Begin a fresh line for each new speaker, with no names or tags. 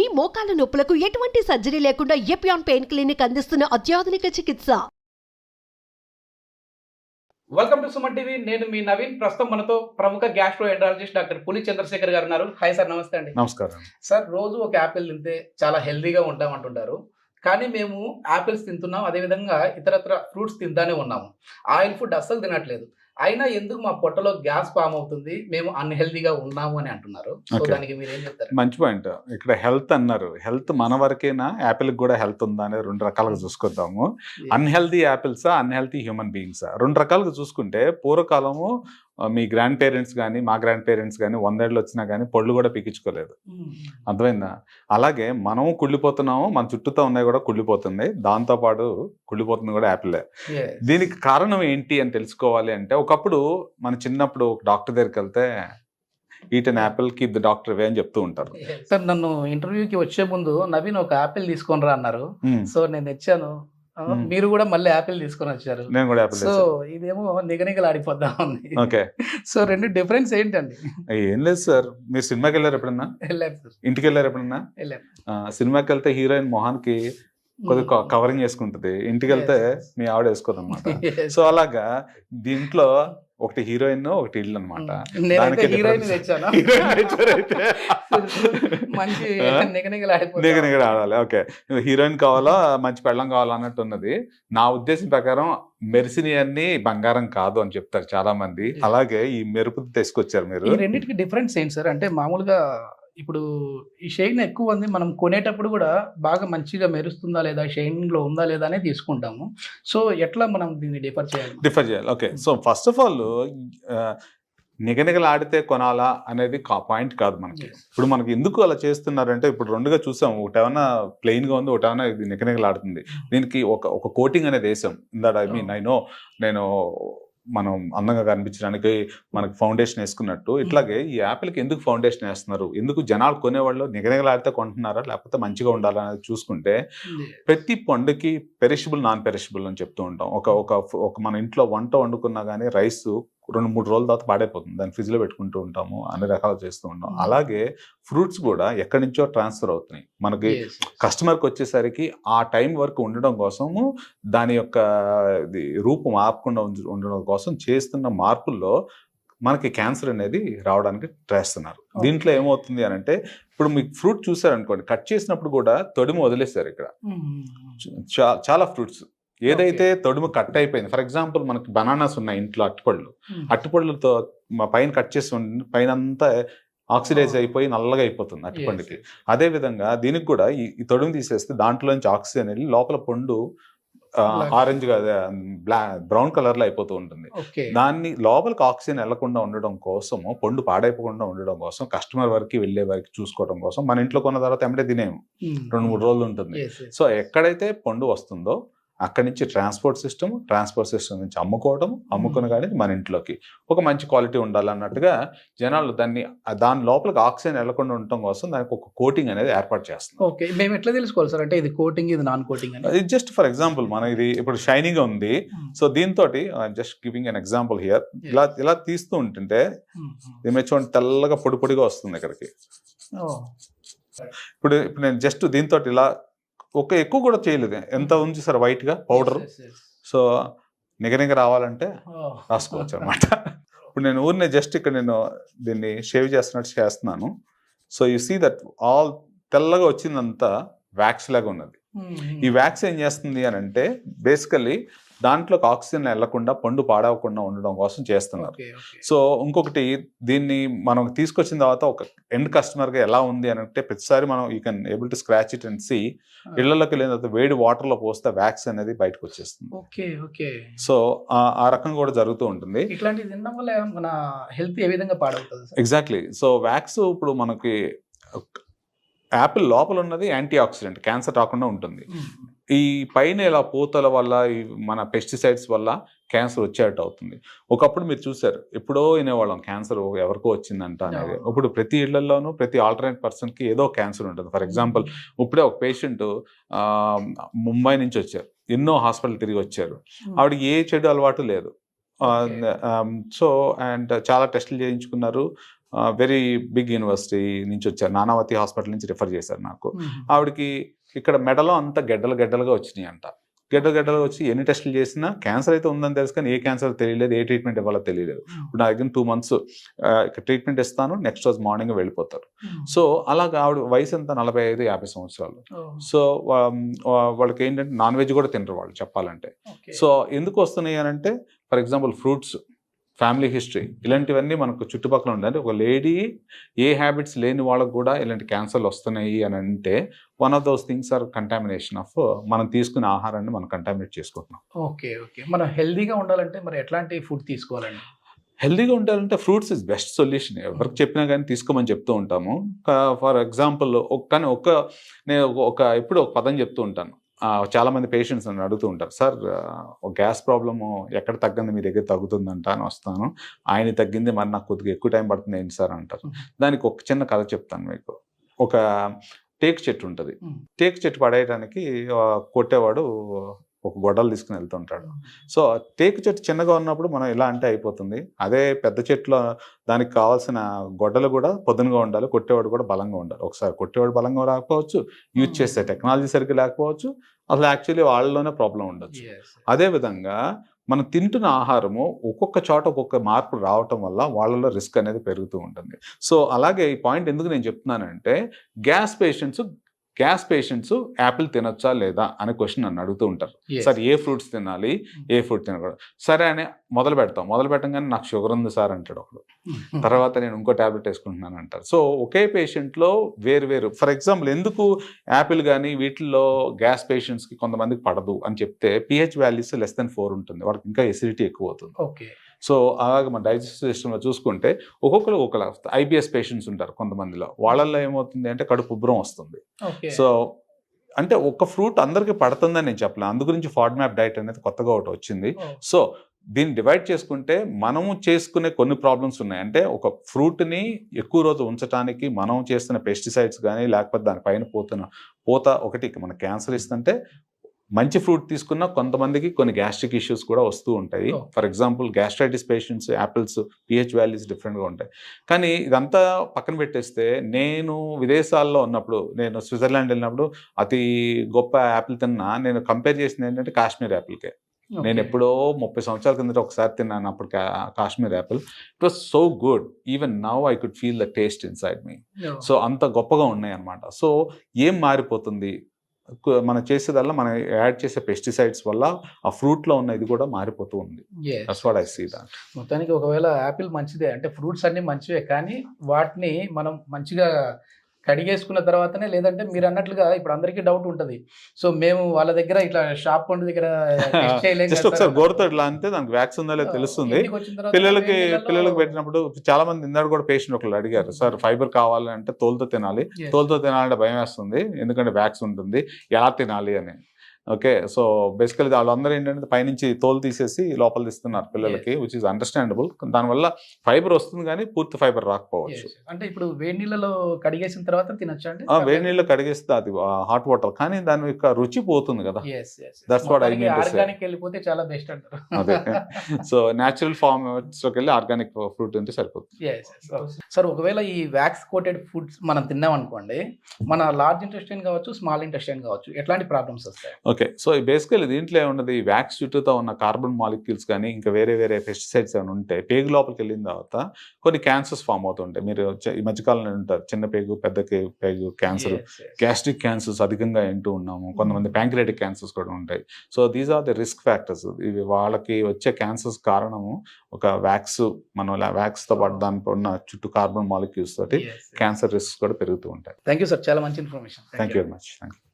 మీ మోకాల నొప్పులకు ఎటువంటి సర్జరీ లేకుండా ఎపియాన్ పెయిన్ క్లినిక్ అందిస్తున్న అత్యాధునిక చికిత్స.
Welcome to Suman TV. నేను మీ నవీన్. ప్రస్తుతం మనతో ప్రముఖ గ్యాస్ట్రో ఎండ్రాలజిస్ట్ డాక్టర్ పులి చంద్రశేఖర్ గారు ఉన్నారు. హాయ్ సార్ నమస్తే అండి.
నమస్కారం.
సార్ రోజు ఒక యాపిల్ తింటే చాలా హెల్దీగా ఉంటాం అంటుంటారు కానీ మేము యాపిల్స్ తింటున్నాం. అదేవిధంగా ఇతరత్ర ఫ్రూట్స్ తింటానే ఉన్నాము. ఆయిల్ ఫుడ్ అస్సలు తినట్లేదు. అయినా ఎందుకు మా పొట్టలో గ్యాస్ ఫామ్ అవుతుంది? మేము అన్హెల్దీగా ఉన్నాము అని అంటున్నారు. దానికి మీరు ఏం చెప్తారు?
మంచి పాయింట్. ఇక్కడ హెల్త్ అన్నారు. హెల్త్ మన వరకేనా? యాపిల్ కూడా హెల్త్ ఉందా అనేది రెండు రకాలుగా చూసుకుందాము. అన్హెల్దీ యాపిల్సా? అన్హెల్తీ హ్యూమన్ బీయింగ్సా? రెండు రకాలుగా చూసుకుంటే పూర్వకాలము మీ గ్రాండ్ పేరెంట్స్ కానీ మా గ్రాండ్ పేరెంట్స్ కానీ వందేళ్ళు వచ్చినా కానీ పళ్ళు కూడా పీకించుకోలేదు. అర్థమైందా? అలాగే మనం కుళ్ళిపోతున్నాము మన చుట్టూతో ఉన్నాయి కూడా కుళ్ళిపోతుంది దాంతోపాటు కుళ్ళిపోతుంది కూడా యాపిలే. దీనికి కారణం ఏంటి అని తెలుసుకోవాలి అంటే ఒకప్పుడు మన చిన్నప్పుడు ఒక డాక్టర్ దగ్గరికి వెళ్తే eat an apple keep the doctor away అని చెప్తూ ఉంటారు.
సార్ నన్ను ఇంటర్వ్యూకి వచ్చే ముందు నవీన్ ఒక యాపిల్ తీసుకొని రా అన్నారు సో నేను తెచ్చాను.
మ్మ్.
మీరు కూడా మళ్ళీ యాపిల్ తీసుకొని వచ్చారు.
నేను కూడా యాపిల్
సో ఇదేమో నిగనిగలు ఆడిపోద్దా ఉంది
ఓకే.
సో రెండు డిఫరెన్స్ ఏంటండి?
ఏం లేదు సార్. మీరు సినిమాకి వెళ్ళారు ఎప్పుడన్నా?
వెళ్ళాం సార్.
ఇంటికి వెళ్ళారు ఎప్పుడన్నా? సినిమాకి వెళ్తే హీరోయిన్ మొహానికి కొద్దిగా కవరింగ్ చేసుకుంటది. ఇంటికి వెళ్తే మీ ఆవిడ వేసుకోదు అనమాట
Yes.
సో అలాగా దీంట్లో ఒకటి హీరోయిన్ ఒకటి ఇల్లు అనమాట
నేనైతే
దానికి
హీరోయిన్
difference.
తెచ్చాను?
హీరోయిన్ తెచ్చారు అయితే.
మంచి
ఆ?
నిగనిగలు ఆడిపోతా
నిగ నిగ ఆడాలి. ఓకే. హీరోయిన్ కావాలా మంచి పెళ్ళం కావాలా అన్నట్టు ఉన్నది. నా ఉద్దేశం ప్రకారం మెరిసిని అన్ని బంగారం కాదు అని చెప్తారు చాలా మంది. అలాగే ఈ మెరుపు తీసుకొచ్చారు మీరు.
రెండింటికి డిఫరెన్స్ ఏంటి సార్? అంటే మామూలుగా ఇప్పుడు ఈ షైన్ ఎక్కువ ఉంది మనం కొనేటప్పుడు కూడా బాగా మంచిగా మెరుస్తుందా లేదా షైన్లో ఉందా లేదా అనేది తీసుకుంటాము. సో ఎట్లా మనం దీన్ని డిఫర్ చేయాలి?
డిఫర్ చేయాలి. Okay so first of all నిగనిగలాడితే కొనాలా అనేది పాయింట్ కాదు మనకి. ఇప్పుడు మనకి ఎందుకు అలా చేస్తున్నారంటే ఇప్పుడు రెండుగా చూసాం. ఒకటి ఏమైనా ప్లెయిన్గా ఉంది ఒకటి ఏమైనా ఇది నిగనిగలాడుతుంది. దీనికి ఒక ఒక కోటింగ్ అనేది వేసాం. ఇందాడ ఐ మీన్ ఐ నో నేను మనం అందంగా కనిపించడానికి మనకి ఫౌండేషన్ వేసుకున్నట్టు ఇట్లాగే ఈ యాపిల్కి ఎందుకు ఫౌండేషన్ వేస్తున్నారు? ఎందుకు జనాలు కొనేవాళ్ళు నిగనిగలాడితే కొంటున్నారా? లేకపోతే మంచిగా ఉండాలా అనేది చూసుకుంటే ప్రతి పండుకి పెరిషబుల్ నాన్ పెరిషబుల్ అని చెప్తూ ఉంటాం. ఒక ఒక ఒక మన ఇంట్లో వంట వండుకున్నా కానీ రైస్ రెండు మూడు రోజుల తర్వాత పాడైపోతుంది. దాన్ని ఫ్రిడ్జ్లో పెట్టుకుంటూ ఉంటాము అన్ని రకాలు చేస్తూ ఉంటాం. అలాగే ఫ్రూట్స్ కూడా ఎక్కడి నుంచో ట్రాన్స్ఫర్ అవుతున్నాయి. మనకి. కస్టమర్కి వచ్చేసరికి ఆ టైం వరకు ఉండడం కోసము దాని యొక్క రూపం ఆపకుండా ఉండడం కోసం చేస్తున్న మార్పుల్లో మనకి క్యాన్సర్ అనేది రావడానికి చేస్తున్నారు. దీంట్లో ఏమవుతుంది అని అంటే ఇప్పుడు మీకు ఫ్రూట్ చూసారనుకోండి కట్ చేసినప్పుడు కూడా తొడిమ వదిలేస్తారు ఇక్కడ. చాలా ఫ్రూట్స్. ఏదైతే తొడుము కట్ అయిపోయింది ఫర్ ఎగ్జాంపుల్ మనకి బనానాస్ ఉన్నాయి ఇంట్లో అట్టుపళ్ళు. అట్టుపళ్ళతో మా పైన కట్ చేసి ఉండి పైన అంతా ఆక్సిడైజ్. అయిపోయి నల్లగా అయిపోతుంది అట్టుపండుకి. అదే విధంగా దీనికి కూడా ఈ తొడుము తీసేస్తే దాంట్లో నుంచి ఆక్సిజన్ వెళ్ళి లోపల పండు. ఆరెంజ్గా బ్లా బ్రౌన్ కలర్లో అయిపోతూ ఉంటుంది దాన్ని లోపలికి ఆక్సిజన్ వెళ్ళకుండా ఉండడం కోసము పండు పాడైపోకుండా ఉండడం కోసం కస్టమర్ వరకు వెళ్ళే వరకు చూసుకోవడం కోసం మన ఇంట్లో కొన్న తర్వాత ఎమ్మటే తినేము. రెండు మూడు రోజులు ఉంటుంది. సో ఎక్కడైతే పండు వస్తుందో అక్కడి నుంచి ట్రాన్స్పోర్ట్ సిస్టమ్ ట్రాన్స్పోర్ట్ సిస్టమ్ నుంచి అమ్ముకోవడం అమ్ముకుని కానీ మన ఇంట్లోకి. ఒక మంచి క్వాలిటీ ఉండాలన్నట్టుగా జనాలు దాన్ని దాని లోపలికి ఆక్సిజన్ వెళ్ళకుండా ఉండటం కోసం దానికి ఒక కోటింగ్ అనేది ఏర్పాటు చేస్తుంది
ఓకే మేము ఎట్లా తెలుసుకోవాలి సార్? అంటే ఇది కోటింగ్ ఇది నాన్ కోటింగ్
ఇది జస్ట్ ఫర్ ఎగ్జాంపుల్ మన ఇది ఇప్పుడు షైనింగ్ ఉంది. సో దీంతో just giving an example here ఇలా ఇలా తీస్తూ ఉంటుంటే. దీని చూడండి తెల్లగా పొడి పొడిగా వస్తుంది ఇక్కడికి. ఇప్పుడు ఇప్పుడు నేను జస్ట్ దీంతో ఇలా ఒక ఎక్కువ కూడా చేయలేదు. ఎంత ఉంది సార్ వైట్గా పౌడర్. సో నిగనిగ రావాలంటే
ఓ.
రాసుకోవచ్చు అనమాట ఇప్పుడు నేను ఊరినే జస్ట్ ఇక్కడ నేను దీన్ని షేవ్ చేస్తున్నట్టు చేస్తున్నాను. So you see that all తెల్లగా వచ్చిందంతా వ్యాక్స్ లాగా ఉన్నది.
మ్మ్.
ఈ వ్యాక్స్ ఏం చేస్తుంది అని అంటే బేసికల్లీ దాంట్లోకి ఆక్సిజన్ వెళ్ళకుండా పండు పాడవకుండా ఉండడం కోసం చేస్తున్నారు. సో ఇంకొకటి దీన్ని మనం తీసుకొచ్చిన తర్వాత ఒక ఎండ్ కస్టమర్గా ఎలా ఉంది అని అంటే ప్రతిసారి మనం you can able to scratch it and see ఇళ్ళలోకి వెళ్ళిన తర్వాత వేడి వాటర్లో పోస్తే వ్యాక్స్ అనేది బయటకు వచ్చేస్తుంది. సో ఆ- రకం కూడా జరుగుతూ ఉంటుంది.
ఇట్లాంటివి తినడం వల్ల మన హెల్త్ ఏ విధంగా పాడవుతుంది సార్?
ఎగ్జాక్ట్లీ. సో వ్యాక్స్ ఇప్పుడు మనకి యాపిల్ లోపల ఉన్నది యాంటీ ఆక్సిడెంట్ క్యాన్సర్ రాకుండా ఉంటుంది. ఈ పైన ఇలా పూతల వల్ల ఈ మన పెస్టిసైడ్స్ వల్ల క్యాన్సర్ వచ్చేటట్టు అవుతుంది ఒకప్పుడు మీరు చూసారు ఎప్పుడో వినేవాళ్ళం క్యాన్సర్ ఎవరికో వచ్చిందంట అనేది. ఇప్పుడు ప్రతి ఇళ్ళలోనూ ప్రతి ఆల్టర్నేట్ పర్సన్కి ఏదో క్యాన్సర్ ఉంటుంది. ఫర్ ఎగ్జాంపుల్ ఇప్పుడే ఒక పేషెంట్ ముంబై నుంచి వచ్చారు. ఎన్నో హాస్పిటల్ తిరిగి వచ్చారు. ఆవిడకి ఏ చెడు అలవాటు లేదు. సో అండ్ చాలా టెస్టులు చేయించుకున్నారు. వెరీ బిగ్ యూనివర్సిటీ నుంచి వచ్చారు. నానావతి హాస్పిటల్ నుంచి రిఫర్ చేశారు నాకు. ఆవిడకి ఇక్కడ మెడలో అంత గెడ్డలు గెడ్డలుగా వచ్చినాయి అంట గెడ్డలు గెడ్డలు వచ్చి ఎన్ని టెస్టులు చేసినా క్యాన్సర్ అయితే ఉందని తెలుసు కానీ ఏ క్యాన్సర్ తెలియలేదు ఏ ట్రీట్మెంట్ ఇవ్వాలో తెలియలేదు. ఇప్పుడు నా దగ్గర టూ మంత్స్ ఇక్కడ ట్రీట్మెంట్ ఇస్తాను నెక్స్ట్ రోజు మార్నింగ్ వెళ్ళిపోతారు. సో అలాగా ఆవిడ వయసు ఎంత? నలభై ఐదు యాభై సంవత్సరాలు. సో వాళ్ళకి ఏంటంటే నాన్ వెజ్ కూడా తినరు వాళ్ళు చెప్పాలంటే. సో ఎందుకు వస్తున్నాయి అని అంటే for example fruits family history. ఇలాంటివన్నీ మనకు చుట్టుపక్కల ఉండాలి. ఒక లేడీ ఏ హ్యాబిట్స్ లేని వాళ్ళకు కూడా ఇలాంటి క్యాన్సర్లు వస్తున్నాయి అని అంటే one of those things are contamination of మనం తీసుకునే ఆహారాన్ని మనం కంటామినేట్ చేసుకుంటున్నాం.
Okay okay. మనం హెల్దీగా ఉండాలంటే మరి ఎట్లాంటి ఫుడ్ తీసుకోవాలండి?
హెల్దీగా ఉండాలంటే ఫ్రూట్స్ ఇస్ బెస్ట్ సొల్యూషన్ ఎవరికి చెప్పినా కానీ తీసుకోమని చెప్తూ ఉంటాము. ఫర్ ఎగ్జాంపుల్ కానీ ఒక నేను ఒక- ఒక ఇప్పుడు ఒక పదం చెప్తూ ఉంటాను. ఆ, చాలా మంది పేషెంట్స్ నన్ను అడుగుతూ ఉంటారు సార్ ఒక గ్యాస్ ప్రాబ్లము ఎక్కడ తగ్గింది? మీ దగ్గర తగ్గుతుందంట అని వస్తాను. ఆయన తగ్గింది మరి నాకు కొద్దిగా ఎక్కువ టైం పడుతుంది ఏంటి సార్? అంటారు. దానికి ఒక చిన్న కథ చెప్తాను మీకు. ఒక టేక్ చెట్టు ఉంటుంది. టేక్ చెట్టు పడేయడానికి కొట్టేవాడు ఒక గొడ్డలు తీసుకుని వెళ్తుంటాడు. సో టేకు చెట్టు చిన్నగా ఉన్నప్పుడు మనం ఇలా అంటే అయిపోతుంది. అదే పెద్ద చెట్లో దానికి కావాల్సిన గొడ్డలు కూడా పొద్దునగా ఉండాలి కొట్టేవాడు కూడా బలంగా ఉండాలి. ఒకసారి కొట్టేవాడు బలంగా రాకపోవచ్చు యూజ్ చేసే టెక్నాలజీ సరిగ్గా లేకపోవచ్చు అసలు యాక్చువల్లీ వాళ్ళలోనే ప్రాబ్లం ఉండొచ్చు.
Yes.
అదే విధంగా మనం తింటున్న ఆహారము ఒక్కొక్క చోట ఒక్కొక్క మార్పు రావటం వల్ల వాళ్ళలో రిస్క్ అనేది పెరుగుతూ ఉంటుంది. సో అలాగే ఈ పాయింట్ ఎందుకు నేను చెప్తున్నానంటే gas patients gas patients apple తినొచ్చా లేదా అనే క్వశ్చన్ నన్ను అడుగుతూ ఉంటారు. సార్ ఏ ఫ్రూట్స్ తినాలి? ఏ ఫ్రూట్ తినకూడదు? సరే అని మొదలు పెడతాం. మొదలు పెట్టంగానే నాకు షుగర్ ఉంది సార్ అంటాడు ఒకడు. తర్వాత నేను ఇంకో ట్యాబ్లెట్ వేసుకుంటున్నాను అంటారు. సో ఒకే పేషెంట్లో వేరు వేరు. ఫర్ ఎగ్జాంపుల్ ఎందుకు యాపిల్ కానీ వీటిల్లో గ్యాస్ పేషెంట్స్కి కొంతమందికి పడదు అని చెప్తే pH values less than four ఉంటుంది. వాళ్ళకి ఇంకా ఎసిడిటీ ఎక్కువ అవుతుంది.
ఓకే
సో అలాగే మన డైజెస్టివ్ సిస్టంలో చూసుకుంటే ఒక్కొక్కరు వస్తుంది ఐబిఎస్ పేషెంట్స్ ఉంటారు కొంతమందిలో. వాళ్ళల్లో ఏమవుతుంది అంటే కడుపు ఉబ్బరం వస్తుంది. సో అంటే ఒక ఫ్రూట్ అందరికీ పడుతుందని నేను చెప్పలేను. అందు గురించి ఫాడ్ మ్యాప్ డైట్ అనేది కొత్తగా ఒకటి వచ్చింది. సో దీన్ని డివైడ్ చేసుకుంటే మనము చేసుకునే కొన్ని ప్రాబ్లమ్స్ ఉన్నాయి. అంటే ఒక ఫ్రూట్ని ఎక్కువ రోజు ఉంచడానికి మనం చేస్తున్న పెస్టిసైడ్స్ కానీ లేకపోతే దానిపైన పోతున్న పోత ఒకటి మన క్యాన్సర్ ఇస్తుంటే మంచి ఫ్రూట్ తీసుకున్న కొంతమందికి కొన్ని గ్యాస్ట్రిక్ ఇష్యూస్ కూడా వస్తూ ఉంటాయి.
Oh.
For example gastritis patients apples pH values డిఫరెంట్గా ఉంటాయి. కానీ ఇదంతా పక్కన పెట్టేస్తే నేను విదేశాల్లో ఉన్నప్పుడు నేను స్విట్జర్లాండ్ వెళ్ళినప్పుడు అతి గొప్ప యాపిల్ తిన్నా. నేను కంపేర్ చేసింది ఏంటంటే కాశ్మీర్ యాపిల్కే. నేను ఎప్పుడో ముప్పై సంవత్సరాల కిందట ఒకసారి తిన్నాను అప్పుడు Kashmir apple. It was so good even now I could feel the taste inside me so అంత గొప్పగా ఉన్నాయి అన్నమాట. సో ఏం మారిపోతుంది? మనం చేసేదల్లా మనం యాడ్ చేసే పెస్టిసైడ్స్ వల్ల ఆ ఫ్రూట్లో ఉన్న ఇది కూడా మారిపోతూ ఉంది. That's what I see that
మొత్తానికి ఒకవేళ యాపిల్ మంచిదే అంటే ఫ్రూట్స్ అన్ని మంచివే కానీ వాటిని మనం మంచిగా కడిగేసుకున్న తర్వాతనే లేదంటే మీరు అన్నట్లుగా ఇప్పుడు అందరికీ డౌట్ ఉంటది సో మేము వాళ్ళ దగ్గర ఇట్లా షాప్ పండు దగ్గర
జస్ట్ ఒకసారి
సార్.
గోరుతో ఇట్లా అంటే దానికి వ్యాక్స్ ఉందో లేదో తెలుస్తుంది పిల్లలకి పిల్లలకి పెట్టినప్పుడు చాలా మంది ఇందాడు కూడా పేషెంట్ ఒకళ్ళు అడిగారు సార్ ఫైబర్ కావాలి అంటే తోలుతో తినాలి. తోలుతో తినాలంటే భయం వేస్తుంది ఎందుకంటే వ్యాక్స్ ఉంటుంది ఎలా తినాలి అని ఓకే సో బేసికలీ వాళ్ళందరూ ఏంటంటే పైనుంచి తోలు తీసేసి లోపల తీస్తున్నారు పిల్లలకి విచ్ ఇస్ అండర్స్టాండబుల్ దానివల్ల ఫైబర్ వస్తుంది కానీ పూర్తి ఫైబర్ రాకపోవచ్చు.
అంటే ఇప్పుడు వేడి నీళ్ళలో కడిగేసిన తర్వాత తినొచ్చా అండి?
ఆ, వేడి నీళ్ళు కడిగేస్తే అది హాట్ వాటర్ కానీ దాని యొక్క రుచి పోతుంది కదా. I mean to say.
Organic వెళ్ళిపోతే చాలా బెస్ట్ అంటారు.
అదే. సో న్యాచురల్ ఫార్మ్స్లోకి వెళ్ళి ఆర్గానిక్ ఫ్రూట్ తింటే సరిపోతుంది.
సార్ ఒకవేళ ఈ వ్యాక్స్ కోటెడ్ ఫుడ్స్ మనం తిన్నాం అనుకోండి మన లార్జ్ ఇంటెస్టైన్ కావచ్చు స్మాల్ ఇంటెస్టైన్ కావచ్చు ఎట్లాంటి ప్రాబ్లమ్స్ వస్తాయి?
ఓకే. సో బేసికలీ దీంట్లో ఏమున్నది ఈ వ్యాక్స్ చుట్టూతో ఉన్న కార్బన్ మాలిక్యూల్స్ కానీ ఇంకా వేరే వేరే పెస్టిసైడ్స్ ఏమైనా ఉంటే పేగు లోపలికి వెళ్ళిన తర్వాత కొన్ని క్యాన్సర్స్ ఫామ్ అవుతుంటాయి. మీరు ఈ మధ్యకాలంలో ఉంటారు. చిన్న పేగు పెద్ద పేగు క్యాన్సర్. గ్యాస్ట్రిక్ క్యాన్సర్స్ అధికంగా వింటూ ఉన్నాము. కొంతమంది ప్యాంక్రియాటిక్ క్యాన్సర్స్ కూడా ఉంటాయి. So these are the risk factors. ఇవి వాళ్ళకి వచ్చే క్యాన్సర్స్ కారణము ఒక వ్యాక్స్ మనం వ్యాక్స్తో పాటు దానిపై ఉన్న చుట్టూ కార్బన్ మాలిక్యూల్స్ తోటి. క్యాన్సర్ రిస్క్ కూడా పెరుగుతూ ఉంటాయి.
థ్యాంక్ యూ సార్ చాలా మంచి information.
Thank you very much thank you